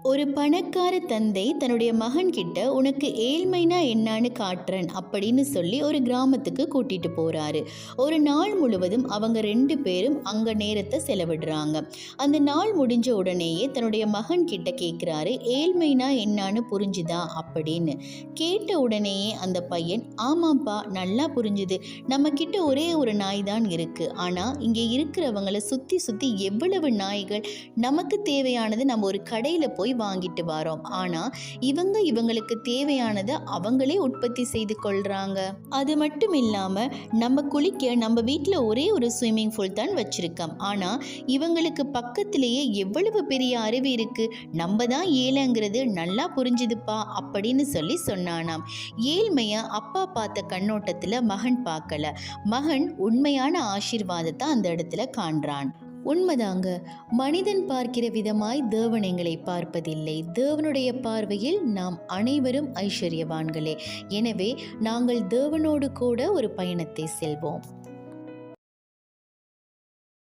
ஒரு பணக்கார தந்தை தன்னுடைய மகன்கிட்ட உனக்கு ஏழ்மைனா என்னான்னு காட்டுறேன் அப்படின்னு சொல்லி ஒரு கிராமத்துக்கு கூட்டிட்டு போறாரு. ஒரு நாள் முழுவதும் அவங்க ரெண்டு பேரும் அங்க நேரத்தை செலவிடுறாங்க. அந்த நாள் முடிஞ்ச உடனேயே தன்னுடைய மகன் கிட்ட கேட்குறாரு ஏழ்மைனா என்னான்னு புரிஞ்சுதா? அப்படின்னு. கேட்ட உடனேயே அந்த பையன் ஆமாப்பா நல்லா புரிஞ்சுது. நம்ம கிட்ட ஒரே ஒரு நாய் தான் இருக்கு. ஆனா இங்கே இருக்கிறவங்களை சுத்தி சுத்தி எவ்வளவு நாய்கள் நமக்கு தேவையானது நம்ம ஒரு கடையில் போய் வாங்கிட்டு வரோம். ஆனால் இவங்க இவங்களுக்கு தேவையானதை அவங்களே உற்பத்தி செய்து கொள்கிறாங்க அது மட்டும் இல்லாமல் நம்ம குளிக்க நம்ம வீட்டில் ஒரே ஒரு ஸ்விம்மிங் பூல் தான் வச்சுருக்கோம். ஆனால் இவங்களுக்கு பக்கத்திலேயே எவ்வளவு பெரிய அருவி இருக்குது நம்ம தான் ஏழைங்கிறது நல்லா புரிஞ்சுதுப்பா அப்படின்னு சொல்லி சொன்னானாம். ஏழ்மையை அப்பா பார்த்த கண்ணோட்டத்தில் மகன் பார்க்கல. மகன் உண்மையான ஆசீர்வாதத்தை அந்த இடத்துல காண்றான். உண்மைதாங்க. மனிதன் பார்க்கிற விதமாய் தேவன் எங்களை பார்ப்பதில்லை. தேவனுடைய பார்வையில் நாம் அனைவரும் ஐஸ்வர்யவான்களே. எனவே நாங்கள் தேவனோடு கூட ஒரு பயணத்தை செல்வோம்.